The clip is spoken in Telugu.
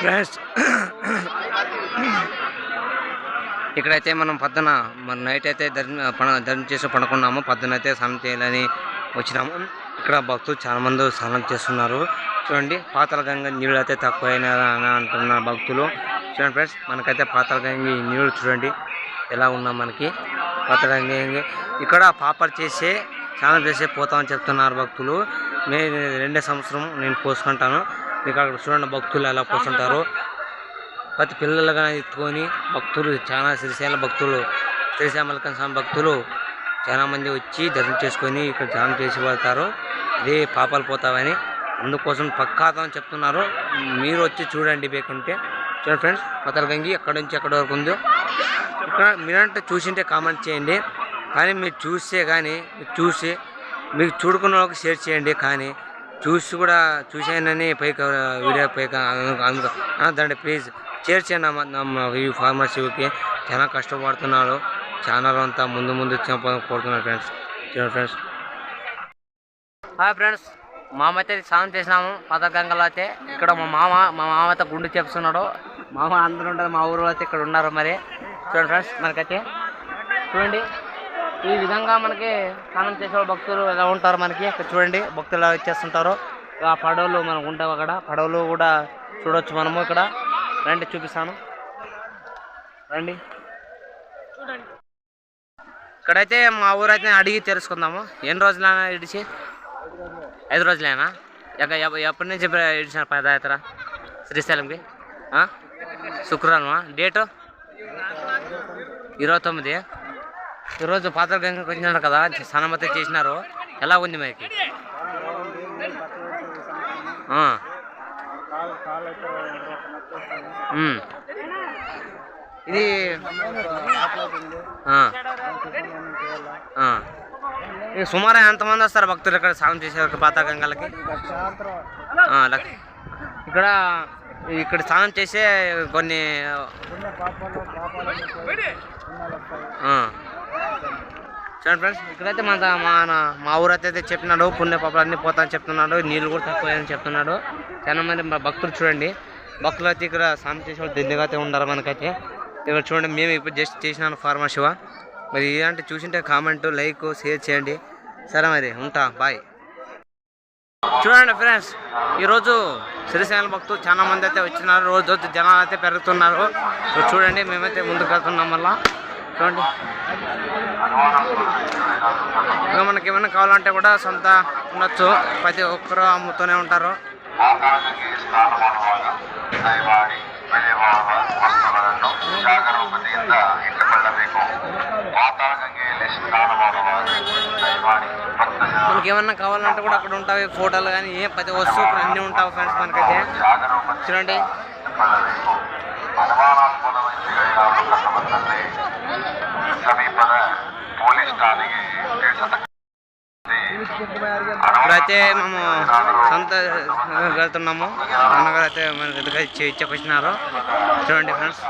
ఫ్రెండ్స్. ఇక్కడైతే మనం పొద్దున మన నైట్ అయితే దర్శనం దర్శనం చేసి పడుకున్నాము. పొద్దున అయితే స్నానం చేయాలని వచ్చినాము. ఇక్కడ భక్తులు చాలామంది స్నానం చేస్తున్నారు. చూడండి పాతల గంగ నీళ్ళు అయితే తక్కువైనా అని అంటున్నారు భక్తులు. చూడండి ఫ్రెండ్స్ మనకైతే పాతల గంగ నీళ్ళు చూడండి ఎలా ఉన్నా మనకి. పాతల గంగ. ఇక్కడ పాపర్ చేసే స్నానం చేసే పోతామని చెప్తున్నారు భక్తులు. మే రెండే సంవత్సరం నేను పోసుకుంటాను. మీకు అక్కడ చూడండి భక్తులు ఎలా కూర్చుంటారు. ప్రతి పిల్లలుగా ఎత్తుకొని భక్తులు చాలా శ్రీశైల భక్తులు శ్రీశైల స్వామి భక్తులు చాలామంది వచ్చి దర్శనం చేసుకొని ఇక్కడ ధ్యానం చేసి వెళ్తారు. ఇదే పాపాలు పోతావని అందుకోసం పక్కాతం చెప్తున్నారు. మీరు వచ్చి చూడండి బేకుంటే చూడండి ఫ్రెండ్స్ పతలగంగి ఎక్కడ ఎక్కడి నుంచి ఎక్కడి వరకు ఉందో. ఇక్కడ మీరంటే చూసింటే కామెంట్ చేయండి. కానీ మీరు చూస్తే కానీ చూసి మీకు చూడుకున్న వాళ్ళకి షేర్ చేయండి. కానీ చూసి కూడా చూశానని పైకి వీడియో పైకి దాంట్లో ప్లీజ్ షేర్ చేయండి ఈ ఫార్మసీకి చాలా కష్టపడుతున్నారు. ఛానల్ అంతా ముందు ముందు కోరుతున్నాను ఫ్రెండ్స్ చూడండి ఫ్రెండ్స్ హాయ్ ఫ్రెండ్స్ మామ అయితే స్నానం చేసినాము. పదగంగలో అయితే ఇక్కడ మా మామ మా మామ అయితే గుండు చెప్తున్నాడు మామ అందరు ఉంటారు. మా ఊరిలో అయితే ఇక్కడ ఉన్నారు మరి. చూడండి ఫ్రెండ్స్ మనకైతే. చూడండి. ఈ విధంగా మనకి స్నానం చేసే భక్తులు ఎలా ఉంటారు మనకి? ఇక్కడ చూడండి భక్తులు ఎలా ఇచ్చేస్తుంటారో ఆ పడవలు మనకు ఉంటావు అక్కడ. పడవలు కూడా చూడొచ్చు మనము ఇక్కడ. రండి చూపిస్తాను. రండి. ఇక్కడైతే మా ఊరైతే అడిగి తెలుసుకుందాము. ఎన్ని రోజులైనా ఇడిచి? ఐదు రోజులేనా? ఎక్క ఎప్పటి నుంచి ఇడిచిన పాదయాత్ర? శ్రీశైలంకి? శుక్రవారం డేటు? ఇరవై తొమ్మిది. ఈరోజు పాత్ర గంగకి వచ్చినారు కదా స్నానం అయితే చేసినారు ఎలా ఉంది మీకు ఆ. ఇది ఆ. సుమారు ఎంతమంది వస్తారు భక్తులు ఇక్కడ స్నానం చేసే పాత గంగలకి ఇక్కడ ఇక్కడ స్నానం చేసే కొన్ని ఆ. చూడండి ఫ్రెండ్స్ ఇక్కడైతే మన మన మా ఊరు అయితే చెప్పినాడు పుణ్య పాపలు అన్నీ పోతా అని చెప్తున్నాడు నీళ్ళు కూడా తక్కువ అని చెప్తున్నాడు. చాలా మంది మా భక్తులు చూడండి. భక్తులు అయితే ఇక్కడ స్నానం చేసే వాళ్ళు దిల్లీగా అయితే ఉన్నారు మనకైతే. ఇక్కడ చూడండి మేము ఇప్పుడు జస్ట్ చేసినాను ఫార్మర్ శివ. మరి ఇలాంటి చూసింటే కామెంట్ లైక్ షేర్ చేయండి. సరే మరి ఉంటా బాయ్ చూడండి ఫ్రెండ్స్ ఈరోజు శ్రీశైలం భక్తులు చాలా మంది అయితే వచ్చినారు రోజు రోజు జనాలు అయితే పెరుగుతున్నారు. చూడండి మేమైతే ముందుకు వెళ్తున్నాం మళ్ళీ. చూడండి ఇంకా మనకి ఏమైనా కావాలంటే కూడా సొంత ఉండొచ్చు. ప్రతి ఒక్కరు అమ్ముతూనే ఉంటారు. మనకి ఏమన్నా కావాలంటే కూడా అక్కడ ఉంటాయి ఫోటోలు కానీ ఏ ప్రతి వస్తువు అన్నీ ఉంటావు ఫ్రెండ్స్ మనకైతే. చూడండి. ಇಟ್ಟುಕೊಳ್ಳಬೇಕು ಅನುಮಾನಾಸ್ಪದ ವ್ಯಕ್ತಿಗಳಿಗಾದರೂ ಕಂಡುಬಂದಲ್ಲಿ ಸಮೀಪದ ಪೊಲೀಸ್ ಠಾಣೆಗೆ ತಿಳಿಸತಕ್ಕ ఇప్పుడైతే మేము సొంత వెళ్తున్నాము అన్నగారు అయితే మనకి ఎదురుగా ఇచ్చి ఇచ్చేకొచ్చినారు చూడండి ఫ్రెండ్స్